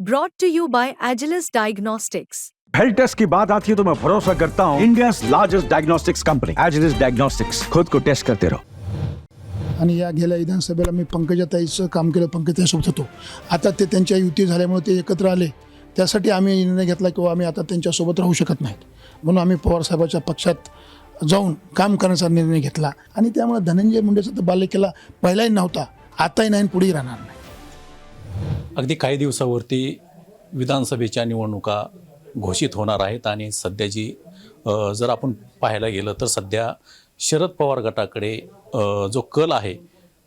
Brought to you by Agilus Diagnostics. Health test की बात आती है तो मैं भरोसा करता हूँ India largest diagnostics company Agilus diagnostics खुद को टेस्ट करते रहो आणि या गेल्या विधानसभेला मी पंकजाताईचं काम केलं पंकजाताईसोबत होतो. आता ते त्यांच्या युती झाल्यामुळे ते एकत्र आले. त्यासाठी आम्ही निर्णय घेतला किंवा आम्ही आता त्यांच्यासोबत राहू शकत नाहीत. म्हणून आम्ही पवारसाहेबाच्या पक्षात जाऊन काम करण्याचा निर्णय घेतला. आणि त्यामुळे धनंजय मुंडेचा तर बालेकिल्ला पहिलाही नव्हता. आताही नाही आणि पुढेही राहणार नाही. अगदी काही दिवसावरती विधानसभेच्या निवडणुका घोषित होणार आहेत आणि सध्याची जर आपण पाहायला गेलं तर सध्या शरद पवार गटाकडे जो कल आहे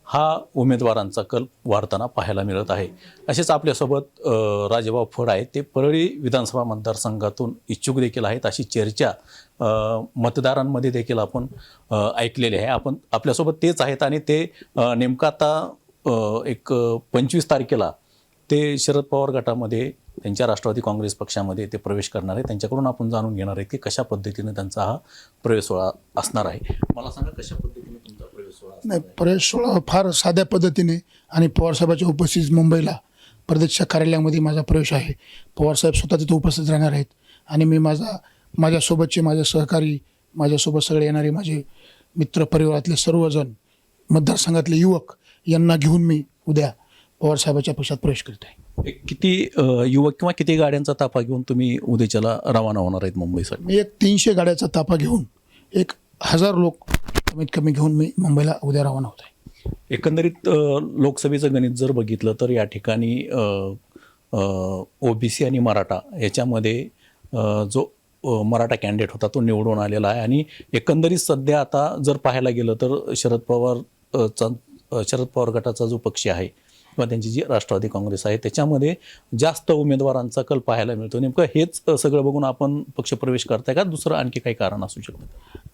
हा उमेदवारांचा कल वाढताना पाहायला मिळत आहे. असेच आपल्यासोबत अ, राजेभाऊ फड आहेत. ते परळी विधानसभा मतदारसंघातून इच्छुक देखील आहेत अशी चर्चा मतदारांमध्ये देखील आपण ऐकलेली आहे. आपण आपल्यासोबत तेच आहेत आणि ते नेमका नेमकं आता एक पंचवीस तारखेला ते शरद पवार गटामध्ये त्यांच्या राष्ट्रवादी काँग्रेस पक्षामध्ये ते प्रवेश करणार आहे त्यांच्याकडून आपण जाणून घेणार आहे की कशा पद्धतीने त्यांचा हा प्रवेश सोहळा असणार आहे. मला सांगा कशा पद्धतीने तुमचा प्रवेश सोहळा नाही प्रवेश सोहळा फार साध्या पद्धतीने आणि पवारसाहेबाच्या उपस्थित मुंबईला प्रदेशच्या कार्यालयामध्ये माझा प्रवेश आहे. पवारसाहेब स्वतः तिथे उपस्थित राहणार आहेत आणि मी माझा माझ्यासोबतचे माझे सहकारी माझ्यासोबत सगळे येणारे माझे मित्र परिवारातले सर्वजण मतदारसंघातले युवक यांना घेऊन मी उद्या पवारसाहेबाच्या पक्षात प्रवेश करीत आहे किती युवक किंवा किती गाड्यांचा ताफा घेऊन तुम्ही उद्याच्याला रवाना होणार आहेत मुंबईसाठी? मी एक तीनशे गाड्याचा ताफा घेऊन एक हजार लोक कमीत कमी घेऊन मी मुंबईला उद्या रवाना होत आहे. एकंदरीत लोकसभेचं गणित जर बघितलं तर या ठिकाणी ओबीसी आणि मराठा याच्यामध्ये जो मराठा कॅन्डिडेट होता तो निवडून आलेला आहे. आणि एकंदरीत सध्या आता जर पाहायला गेलं तर शरद पवार चा शरद पवार गटाचा जो पक्ष आहे किंवा त्यांची जी राष्ट्रवादी काँग्रेस आहे त्याच्यामध्ये जास्त उमेदवारांचा कल पाहायला मिळतो. नेमकं हेच सगळं बघून आपण पक्षप्रवेश करताय का? दुसरं आणखी काही कारण असू शकतं?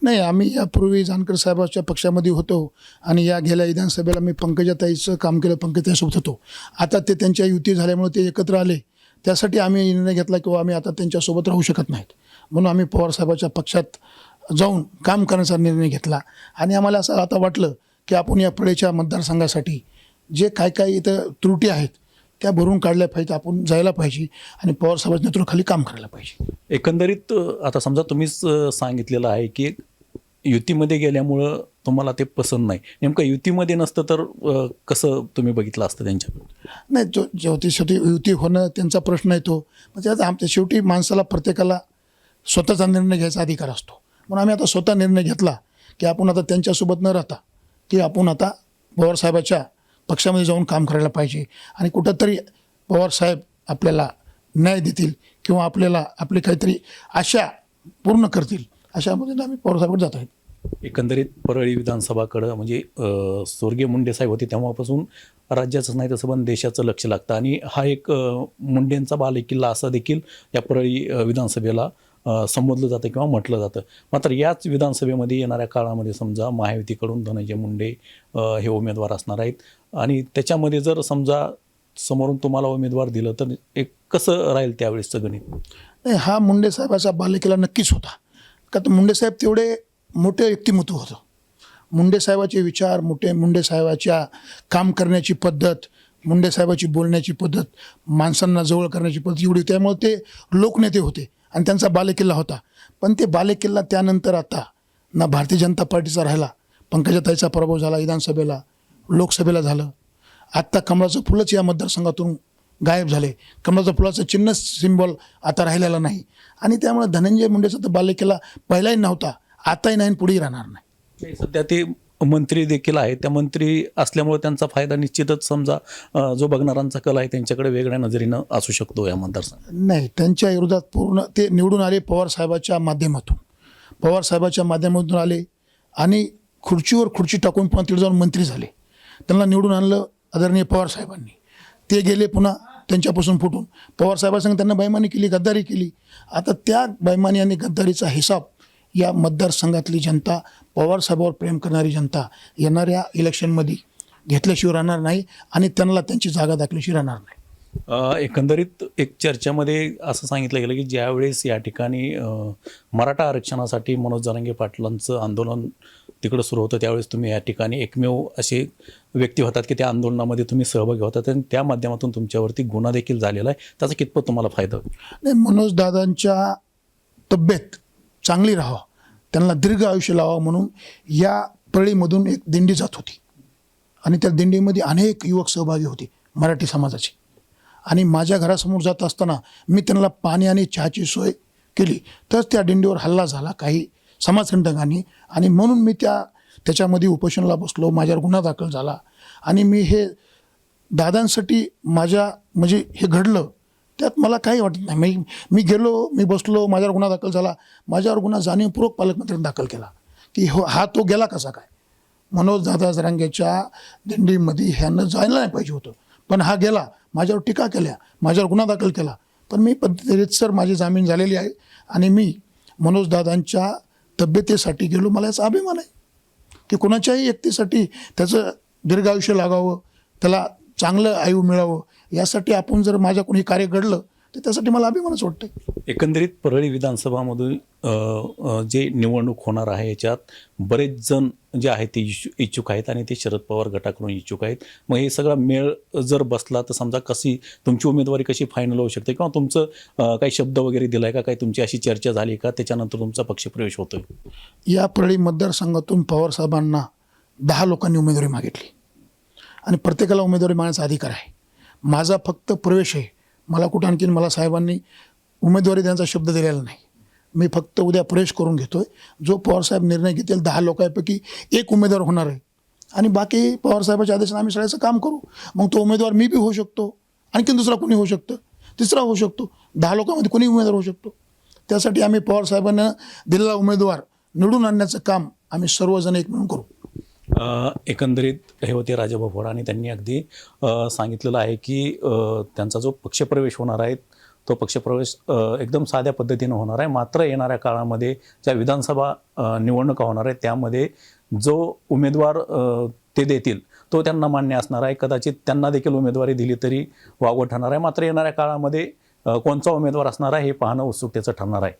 नाही आम्ही यापूर्वी जानकर साहेबाच्या पक्षामध्ये होतो आणि या गेल्या विधानसभेला मी पंकजाताईचं काम केलं पंकजाताईसोबत होतो. आता ते त्यांच्या युती झाल्यामुळे ते एकत्र आले. त्यासाठी आम्ही निर्णय घेतला किंवा आम्ही आता त्यांच्यासोबत राहू शकत नाहीत. म्हणून आम्ही पवारसाहेबाच्या पक्षात जाऊन काम करण्याचा निर्णय घेतला. आणि आम्हाला असं आता वाटलं की आपण या पुढेच्या मतदारसंघासाठी जे काय काय इथं त्रुटी आहेत त्या भरून काढल्या पाहिजे आपण जायला पाहिजे आणि पवारसाहेबाच्या नेतृत्वाखाली काम करायला पाहिजे. एकंदरीत आता समजा तुम्हीच सांगितलेलं आहे की युतीमध्ये गेल्यामुळं तुम्हाला ते पसंत नाही. नेमकं युतीमध्ये नसतं तर कसं तुम्ही बघितलं असतं त्यांच्याकडे नाही जो जेवती शेवटी युती होणं त्यांचा प्रश्न येतो पण त्यात आमच्या शेवटी माणसाला प्रत्येकाला स्वतःचा निर्णय घ्यायचा अधिकार असतो. म्हणून आम्ही आता स्वतः निर्णय घेतला की आपण आता त्यांच्यासोबत न राहता की आपण आता पवारसाहेबाच्या पक्षामध्ये जाऊन काम करायला पाहिजे. आणि कुठंतरी पवारसाहेब आपल्याला न्याय देतील किंवा आपल्याला आपली काहीतरी आशा पूर्ण करतील अशा आम्ही पवारसाहेबकडे जात आहेत एकंदरीत परळी विधानसभाकडं म्हणजे स्वर्गीय मुंडे साहेब होते तेव्हापासून राज्याचंच नाही तसं पण देशाचं लक्ष लागतं. आणि हा एक मुंडेंचा बाल किल्ला असा देखील या परळी विधानसभेला संबोधलं जातं किंवा म्हटलं जातं. मात्र याच विधानसभेमध्ये येणाऱ्या काळामध्ये समजा महायुतीकडून धनंजय मुंडे हे उमेदवार असणार आहेत. आणि त्याच्यामध्ये जर समजा समोरून तुम्हाला उमेदवार दिलं तर एक कसं राहील त्यावेळेसचं गणित नाही हा मुंडे साहेबाचा बालेकिल्ला नक्कीच होता. का तर मुंडेसाहेब तेवढे मोठे व्यक्तिमत्व होतं. मुंडे साहेबाचे विचार मोठे मुंडे साहेबाच्या काम करण्याची पद्धत मुंडे साहेबाची बोलण्याची पद्धत माणसांना जवळ करण्याची पद्धत एवढी त्यामुळे ते लोकनेते होते आणि त्यांचा बालेकिल्ला होता. पण ते बालेकिल्ला त्यानंतर आता ना भारतीय जनता पार्टीचा राहिला पंकजाताईचा पराभव झाला विधानसभेला लोकसभेला झालं. आत्ता कमळाचं फुलंच या मतदारसंघातून गायब झाले. कमळाचं फुलाचं चिन्ह सिम्बॉल आता राहिलेलं नाही. आणि त्यामुळे धनंजय मुंडेचा तर बालेकिल्ला पहिलाही नव्हता. आताही नाही पुढेही राहणार नाही. सध्या ते मंत्री देखील आहेत त्या मंत्री असल्यामुळे त्यांचा फायदा निश्चितच समजा जो बघणारांचा कल आहे त्यांच्याकडे वेगळ्या नजरेनं असू शकतो या मतदारसंघात. नाही त्यांच्या विरोधात पूर्ण ते निवडून आले पवार साहेबाच्या माध्यमातून. पवार साहेबाच्या माध्यमातून आले आणि खुर्चीवर खुर्ची टाकून पुन्हा तिथे जाऊन मंत्री झाले. त्यांना निवडून आणलं आदरणीय पवार साहेबांनी. ते गेले पुन्हा त्यांच्यापासून फुटून. पवारसाहेबांसंग त्यांना बैमानी केली गद्दारी केली. आता त्या बैमानी आणि गद्दारीचा हिसाब या मतदारसंघातली जनता पवारसाहेबावर प्रेम करणारी जनता येणाऱ्या इलेक्शनमध्ये घेतल्याशिवाय राहणार नाही आणि त्यांना त्यांची जागा दाखल्याशिवाय राहणार नाही. एकंदरीत एक चर्चेमध्ये असं सांगितलं गेलं की ज्यावेळेस या ठिकाणी मराठा आरक्षणासाठी मनोज जरांगे पाटलांचं आंदोलन तिकडं सुरू होतं त्यावेळेस तुम्ही या ठिकाणी एकमेव असे व्यक्ती होतात की त्या आंदोलनामध्ये तुम्ही सहभागी होतात आणि त्या माध्यमातून तुमच्यावरती गुन्हा देखील झालेला आहे. त्याचा कितपत तुम्हाला फायदा होईल? नाही मनोज दादांच्या तब्येत चांगली राहावं त्यांना दीर्घ आयुष्य लावा म्हणून या पळीमधून एक दिंडी जात होती. आणि त्या दिंडीमध्ये अनेक युवक सहभागी होते मराठी समाजाचे. आणि माझ्या घरासमोर जात असताना मी त्यांना पाणी आणि चहाची सोय केली. तर त्या दिंडीवर हल्ला झाला काही समाजकंटकांनी आणि म्हणून मी त्या त्याच्यामध्ये उपोषणाला बसलो माझ्यावर गुन्हा दाखल झाला. आणि मी हे दादांसाठी माझ्या म्हणजे हे घडलं. त्यात मला काही वाटत नाही. मी मी गेलो मी बसलो माझ्यावर गुन्हा दाखल झाला. माझ्यावर गुन्हा जाणीवपूर्वक पालकमंत्र्यांनी दाखल केला. की हो हा तो गेला कसा काय? मनोज दादा जरांगेच्या दिंडीमध्ये ह्यानं जायला नाही पाहिजे होतं. पण हा गेला माझ्यावर टीका केल्या माझ्यावर गुन्हा दाखल केला. पण मी पद्धतशीर माझी जामीन झालेली आहे आणि मी मनोजदादांच्या तब्येतीसाठी गेलो. मला याचा अभिमान आहे की कोणाच्याही व्यक्तीसाठी त्याचं दीर्घायुष्य लागावं त्याला चांगलं आयु मिळावं यासाठी आपण जर माझ्या कोणी कार्य घडलं तर त्यासाठी मला अभिमानच वाटतं एकंदरीत परळी विधानसभामधून अ, अ, जे निवडणूक होणार आहे याच्यात बरेच जण जे आहेत ते इच्छु इच्छुक आहेत आणि ते शरद पवार गटाकडून इच्छुक आहेत. मग हे सगळा मेळ जर बसला तर समजा कशी तुमची उमेदवारी कशी फायनल होऊ शकते? किंवा तुमचं अ, काही शब्द वगैरे दिलाय का? काही तुमची अशी चर्चा झाली का? त्याच्यानंतर तुमचा पक्षप्रवेश होतोय. या परळी मतदारसंघातून पवारसाहेबांना दहा लोकांनी उमेदवारी मागितली. आणि प्रत्येकाला उमेदवारी मागण्याचा अधिकार आहे. माझा फक्त प्रवेश आहे. मला कुठं आणखीन मला साहेबांनी उमेदवारी त्यांचा शब्द दिलेला नाही. मी फक्त उद्या प्रवेश करून घेतोय. जो पवारसाहेब निर्णय घेतील दहा लोकांपैकी एक उमेदवार होणार आहे. आणि बाकी पवारसाहेबाच्या आदेशाने आम्ही सगळ्याचं काम करू. मग तो उमेदवार मी बी होऊ शकतो. आणखीन दुसरा कोणी होऊ शकतं? तिसरा होऊ शकतो. दहा लोकांमध्ये कोणी उमेदवार होऊ शकतो? त्यासाठी आम्ही पवारसाहेबांना दिलेला उमेदवार निवडून आणण्याचं काम आम्ही सर्वजण एक मिळून करू. एकंदरीत हे होते राजाभाऊ फोडा आणि त्यांनी अगदी सांगितलेलं आहे की त्यांचा जो पक्षप्रवेश होणार आहे तो पक्षप्रवेश एकदम साध्या पद्धतीनं होणार आहे. मात्र येणाऱ्या काळामध्ये ज्या विधानसभा निवडणुका होणार आहेत त्यामध्ये जो उमेदवार ते देतील तो त्यांना मान्य असणार आहे. कदाचित त्यांना देखील उमेदवारी दिली तरी वागवत ठरणार आहे. मात्र येणाऱ्या काळामध्ये कोणचा उमेदवार असणार आहे हे पाहणं उत्सुकतेचं ठरणार आहे.